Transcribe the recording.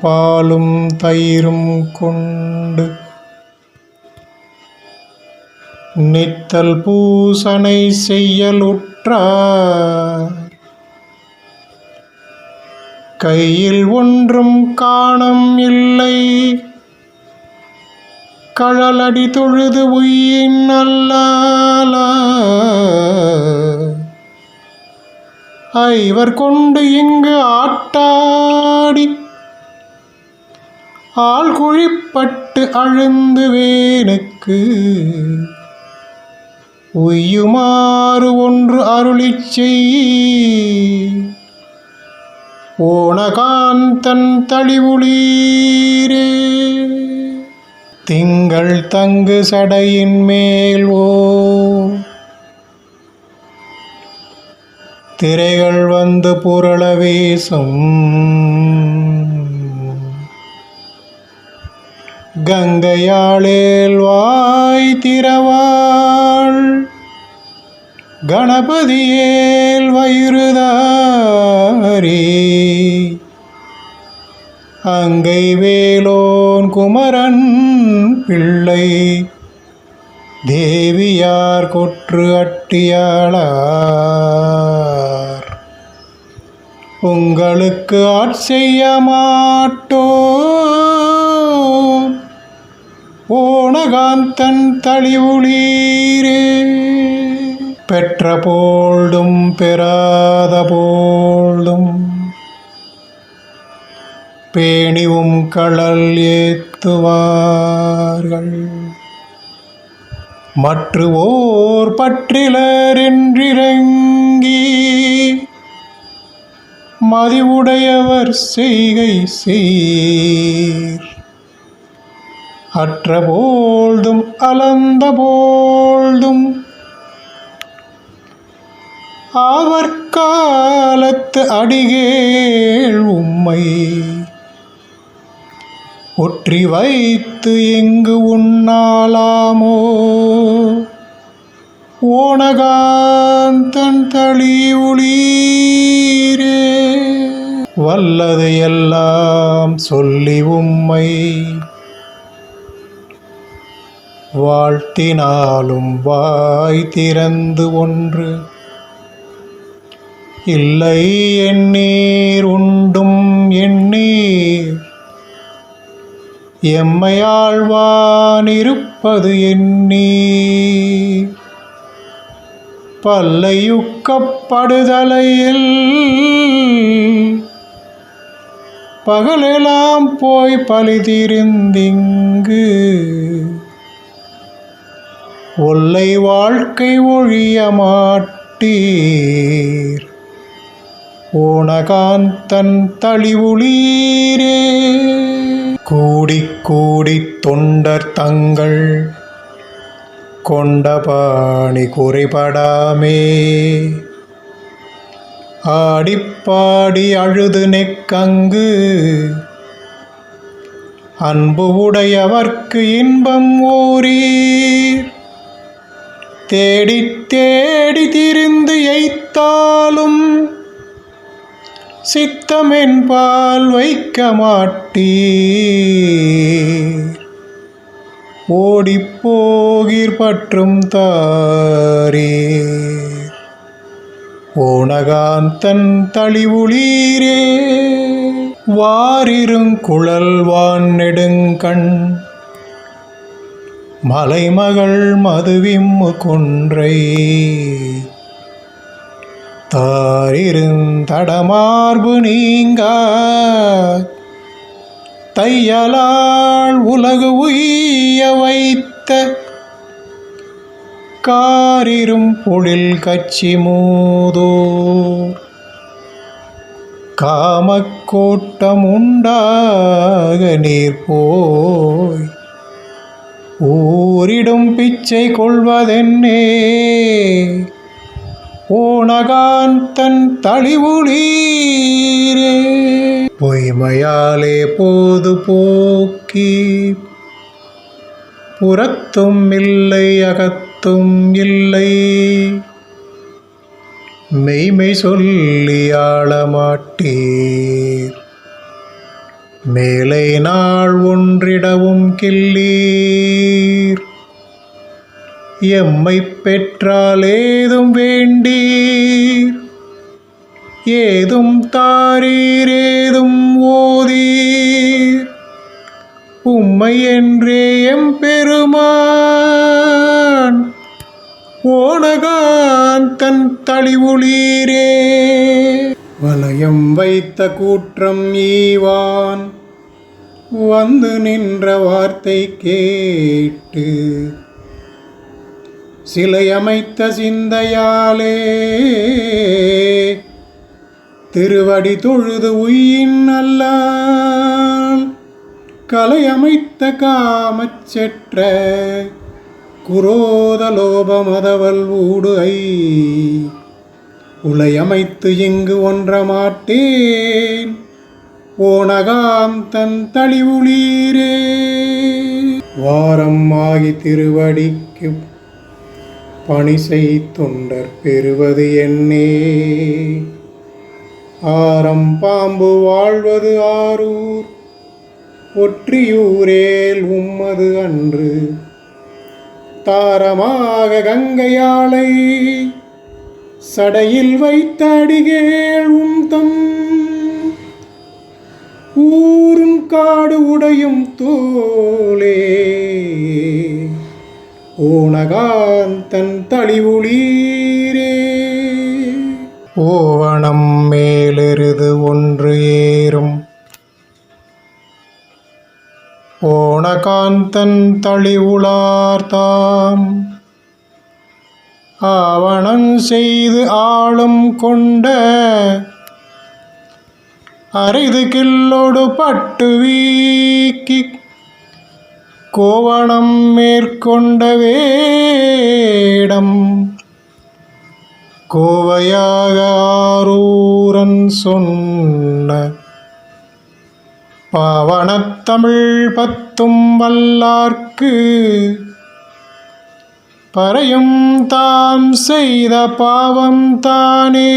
பாலும் தயிரும் கொண்டு நித்தல் பூசனை செய்யலுற்றார். கையில் ஒன்றும் காணம் இல்லை. கழலடி தொழுது உயின் அல்லால ஐவர் கொண்டு இங்கு ஆட்டாடி ஆள் குழிப்பட்டு அழுந்து வேனுக்கு. உய்யுமாறு ஒன்று அருளி செய். ஓணகாந்தன் தளிவுளீரே திங்கள் தங்கு சடையின் மேல் ஓ. திரைகள் வந்து புரள வீசும். கங்கையாளேல் வாய் திறவாள். கணபதியேல் வயிறுதாரி அங்கை வேலோன் குமரன் பிள்ளை. தேவியார் கொற்று அட்டியாளார். உங்களுக்கு ஆட்செய்ய மாட்டோ ஓணகாந்தன் தளிவுளீரே பெற்ற போழ்தும் பெறாத போழ்தும் பேணிவும் களல் ஏத்துவார்கள். மற்ற ஓர் பற்றிலரென்றிறங்கி மதிவுடையவர் செய்கை சீர் அற்ற போழ்தும் அலந்த போழ்தும். அவர் காலத்து அடிகேள் உம்மை ஒற்றி வைத்து எங்கு உண்ணாலாமோ? ஓனகாந்தன் தளி வல்லது எல்லாம் சொல்லி உம்மை வாழ்த்தினாலும் வாய் திறந்து ஒன்று. இல்லை எண்ணீர் உண்டும் எண்ணீர். எம்மையாழ்வான் இருப்பது எண்ணீர். பல்லையுக்கப்படுதலையில் பகலெல்லாம் போய் பழிதிருந்திங்கு ஒல்லை வாழ்க்கை ஒழிய மாட்டீர். ஓனகாந்தன் தளிவுளீரே. கூடி கூடி தொண்டர் தங்கள் கொண்ட பாணி குறைபடாமே. ஆடிப்பாடி அழுது நெக்கங்கு அன்பு உடையவர்க்கு இன்பம் ஊரீர் தேடி தேடி திரிந்து எய்த்தாலும் சித்தமென்பால் வைக்க மாட்டீர். ஓடிப்போகிர் பற்றும் தாரீர். ஓனகாந்தன் தளிவுளீரே வாரிருங்குழல் வான் நெடுங்கண் மலைமகள் மதுவிம்மு கொன்றை. தாரிருந்தடமார்பு நீங்க. தையலாள் உலகு உய்ய வைத்த காரிரும் பொழில் கச்சி மூதோ. காமக்கோட்டம் உண்டாக நீர் போய். ஓரிடும் பிச்சை கொள்வதென்னே? ஓணகாந்தன் தளிவுளீரே. பொய்மையாலே போது போக்கி புறத்தும் இல்லை அகத்தும் இல்லை. மெய்மை சொல்லி ஆளமாட்டீர் மேலை நாள் ஒன்றிடவும் கில்லீர் எம்மை பெற்றால் ஏதும் வேண்டீர். ஏதும் தாரீர் ஏதும் ஓதீர். உம்மை என்றே எம் பெருமான் ஓனகான் தன் தளிவுளீரே வலயம் வைத்த கூற்றம் ஈவான். வந்து நின்ற வார்த்தை கேட்டு சிலையமைத்த சிந்தையாலே திருவடி தொழுது உயின் அல்லால் கலையமைத்த காமச்செற்ற குரோதலோபமதவல் ஊடு ஐ உலையமைத்து இங்கு ஒன்ற மாட்டேன் ஓனகாம் தன் தளிவுளீரே. வாரம் ஆகி திருவடிக்கு பணி தொண்டர் பெறுவது என்னே. ஆரம் பாம்பு வாழ்வது ஆரூர். ஒற்றியூரேல் உம்மது அன்று. தாரமாக கங்கையாளை சடையில் வைத்த அடிகேள் தம் ஊரும் காடு உடையும் தோளே. ஓனகாந்தன் தளிவுளீரே ஓவணம் மேலெருது ஒன்று ஏறும். ஓணகாந்தன் தளிவுளார்தாம் ஆவணம் செய்து ஆளும் கொண்ட அரிது கில்லோடு பட்டு வீக்கி கோவணம் மேற்கொண்ட வேடம். கோவையாக ஆரூரன் சொன்ன பாவனத்தமிழ் பத்தும் வல்லார்க்கு பறையும் தாம் செய்த பாவம் தானே.